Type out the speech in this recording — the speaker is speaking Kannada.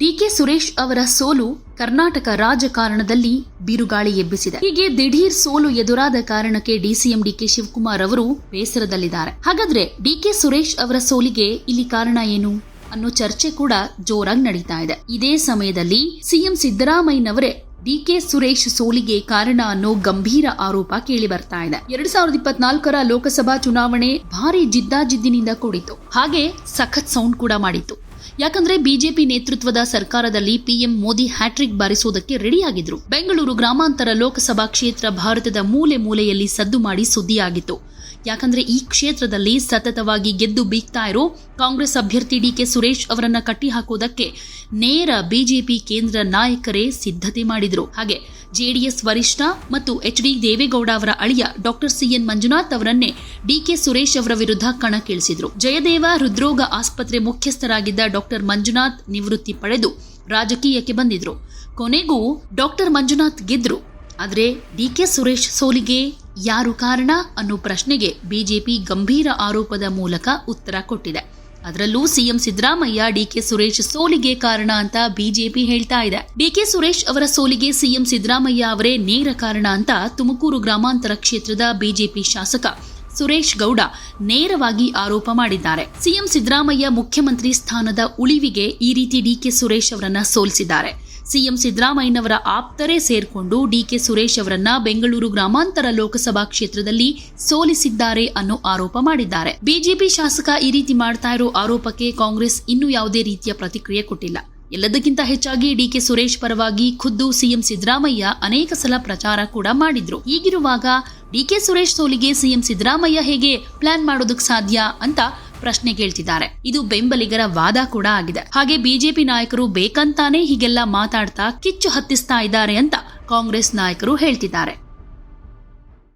ಡಿಕೆ ಸುರೇಶ್ ಅವರ ಸೋಲು ಕರ್ನಾಟಕ ರಾಜಕಾರಣದಲ್ಲಿ ಬಿರುಗಾಳಿ ಎಬ್ಬಿಸಿದೆ. ಹೀಗೆ ದಿಢೀರ್ ಸೋಲು ಎದುರಾದ ಕಾರಣಕ್ಕೆ ಡಿಸಿಎಂ ಡಿಕೆ ಶಿವಕುಮಾರ್ ಅವರು ಬೇಸರದಲ್ಲಿದ್ದಾರೆ. ಹಾಗಾದ್ರೆ ಡಿಕೆ ಸುರೇಶ್ ಅವರ ಸೋಲಿಗೆ ಇಲ್ಲಿ ಕಾರಣ ಏನು? ಅನ್ನೋ ಚರ್ಚೆ ಕೂಡ ಜೋರಾಗಿ ನಡೀತಾ ಇದೆ. ಇದೇ ಸಮಯದಲ್ಲಿ ಸಿಎಂ ಸಿದ್ದರಾಮಯ್ಯನವರೇ ಡಿಕೆ ಸುರೇಶ್ ಸೋಲಿಗೆ ಕಾರಣ ಅನ್ನೋ ಗಂಭೀರ ಆರೋಪ ಕೇಳಿ ಬರ್ತಾ ಇದೆ. ಎರಡ್ ಸಾವಿರದ ಇಪ್ಪತ್ನಾಲ್ಕರ ಲೋಕಸಭಾ ಚುನಾವಣೆ ಭಾರಿ ಜಿದ್ದಾಜಿದ್ದಿನಿಂದ ಕೂಡಿತ್ತು. ಹಾಗೆ ಸಖತ್ ಸೌಂಡ್ ಕೂಡ ಮಾಡಿತ್ತು. ಯಾಕಂದ್ರೆ ಬಿಜೆಪಿ ನೇತೃತ್ವದ ಸರ್ಕಾರದಲ್ಲಿ ಪಿಎಂ ಮೋದಿ ಹ್ಯಾಟ್ರಿಕ್ ಬಾರಿಸುವುದಕ್ಕೆ ರೆಡಿಯಾಗಿದ್ರು. ಬೆಂಗಳೂರು ಗ್ರಾಮಾಂತರ ಲೋಕಸಭಾ ಕ್ಷೇತ್ರ ಭಾರತದ ಮೂಲೆ ಮೂಲೆಯಲ್ಲಿ ಸದ್ದು ಮಾಡಿ ಸುದ್ದಿಯಾಗಿತ್ತು. ಯಾಕಂದ್ರೆ ಈ ಕ್ಷೇತ್ರದಲ್ಲಿ ಸತತವಾಗಿ ಗೆದ್ದು ಬೀಗ್ತಾ ಇರೋ ಕಾಂಗ್ರೆಸ್ ಅಭ್ಯರ್ಥಿ ಡಿಕೆ ಸುರೇಶ್ ಅವರನ್ನ ಕಟ್ಟಿ ಹಾಕೋದಕ್ಕೆ ನೇರ ಬಿಜೆಪಿ ಕೇಂದ್ರ ನಾಯಕರೇ ಸಿದ್ಧತೆ ಮಾಡಿದ್ರು. ಹಾಗೆ ಜೆಡಿಎಸ್ ವರಿಷ್ಠ ಮತ್ತು ಎಚ್ ಡಿ ದೇವೇಗೌಡ ಅವರ ಅಳಿಯ ಡಾಕ್ಟರ್ ಸಿಎನ್ ಮಂಜುನಾಥ್ ಅವರನ್ನೇ ಡಿಕೆ ಸುರೇಶ್ ಅವರ ವಿರುದ್ಧ ಕಣಕ್ಕಿಳಿಸಿದ್ರು. ಜಯದೇವ ಹೃದ್ರೋಗ ಆಸ್ಪತ್ರೆ ಮುಖ್ಯಸ್ಥರಾಗಿದ್ದ ಡಾಕ್ಟರ್ ಮಂಜುನಾಥ್ ನಿವೃತ್ತಿ ಪಡೆದು ರಾಜಕೀಯಕ್ಕೆ ಬಂದಿದ್ರು. ಕೊನೆಗೂ ಡಾಕ್ಟರ್ ಮಂಜುನಾಥ್ ಗೆದ್ರು. ಡಿ ಕೆ ಸುರೇಶ್ ಸೋಲಿಗೆ ಯಾರು ಕಾರಣ ಅನ್ನೋ ಪ್ರಶ್ನೆಗೆ ಬಿಜೆಪಿ ಗಂಭೀರ ಆರೋಪದ ಮೂಲಕ ಉತ್ತರ ಕೊಟ್ಟಿದೆ. ಅದರಲ್ಲೂ ಸಿಎಂ ಸಿದ್ದರಾಮಯ್ಯ ಡಿಕೆ ಸುರೇಶ್ ಸೋಲಿಗೆ ಕಾರಣ ಅಂತ ಬಿಜೆಪಿ ಹೇಳ್ತಾ ಇದೆ. ಡಿಕೆ ಸುರೇಶ್ ಅವರ ಸೋಲಿಗೆ ಸಿಎಂ ಸಿದ್ದರಾಮಯ್ಯ ಅವರೇ ನೇರ ಕಾರಣ ಅಂತ ತುಮಕೂರು ಗ್ರಾಮಾಂತರ ಕ್ಷೇತ್ರದ ಬಿಜೆಪಿ ಶಾಸಕ ಸುರೇಶ್ ಗೌಡ ನೇರವಾಗಿ ಆರೋಪ ಮಾಡಿದ್ದಾರೆ. ಸಿಎಂ ಸಿದ್ದರಾಮಯ್ಯ ಮುಖ್ಯಮಂತ್ರಿ ಸ್ಥಾನದ ಉಳಿವಿಗೆ ಈ ರೀತಿ ಡಿಕೆ ಸುರೇಶ್ ಅವರನ್ನ ಸೋಲಿಸಿದ್ದಾರೆ. ಸಿಎಂ ಸಿದ್ದರಾಮಯ್ಯನವರ ಆಪ್ತರೇ ಸೇರ್ಕೊಂಡು ಡಿಕೆ ಸುರೇಶ್ ಅವರನ್ನ ಬೆಂಗಳೂರು ಗ್ರಾಮಾಂತರ ಲೋಕಸಭಾ ಕ್ಷೇತ್ರದಲ್ಲಿ ಸೋಲಿಸಿದ್ದಾರೆ ಅನ್ನೋ ಆರೋಪ ಮಾಡಿದ್ದಾರೆ. ಬಿಜೆಪಿ ಶಾಸಕ ಈ ರೀತಿ ಮಾಡ್ತಾ ಇರೋ ಆರೋಪಕ್ಕೆ ಕಾಂಗ್ರೆಸ್ ಇನ್ನೂ ಯಾವುದೇ ರೀತಿಯ ಪ್ರತಿಕ್ರಿಯೆ ಕೊಟ್ಟಿಲ್ಲ. ಎಲ್ಲದಕ್ಕಿಂತ ಹೆಚ್ಚಾಗಿ ಡಿಕೆ ಸುರೇಶ್ ಪರವಾಗಿ ಖುದ್ದು ಸಿಎಂ ಸಿದ್ದರಾಮಯ್ಯ ಅನೇಕ ಸಲ ಪ್ರಚಾರ ಕೂಡ ಮಾಡಿದ್ರು. ಹೀಗಿರುವಾಗ ಡಿಕೆ ಸುರೇಶ್ ಸೋಲಿಗೆ ಸಿಎಂ ಸಿದ್ದರಾಮಯ್ಯ ಹೇಗೆ ಪ್ಲಾನ್ ಮಾಡೋದಕ್ಕೆ ಸಾಧ್ಯ ಅಂತ ಪ್ರಶ್ನೆ ಕೇಳ್ತಿದ್ದಾರೆ. ಇದು ಬೆಂಬಲಿಗರ ವಾದ ಕೂಡ ಆಗಿದೆ. ಹಾಗೆ ಬಿಜೆಪಿ ನಾಯಕರು ಬೇಕಂತಾನೆ ಹೀಗೆಲ್ಲ ಮಾತಾಡ್ತಾ ಕಿಚ್ಚು ಹತ್ತಿಸ್ತಾ ಇದ್ದಾರೆ ಅಂತ ಕಾಂಗ್ರೆಸ್ ನಾಯಕರು ಹೇಳ್ತಿದ್ದಾರೆ.